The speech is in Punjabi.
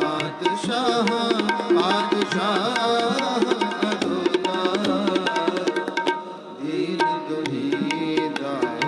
ਪਾਤਸ਼ਾਹ ਪਾਤਸ਼ਾਹ ਅਦੋਲਾ ਦੀਨ ਦੁਹੀ ਦਾਇ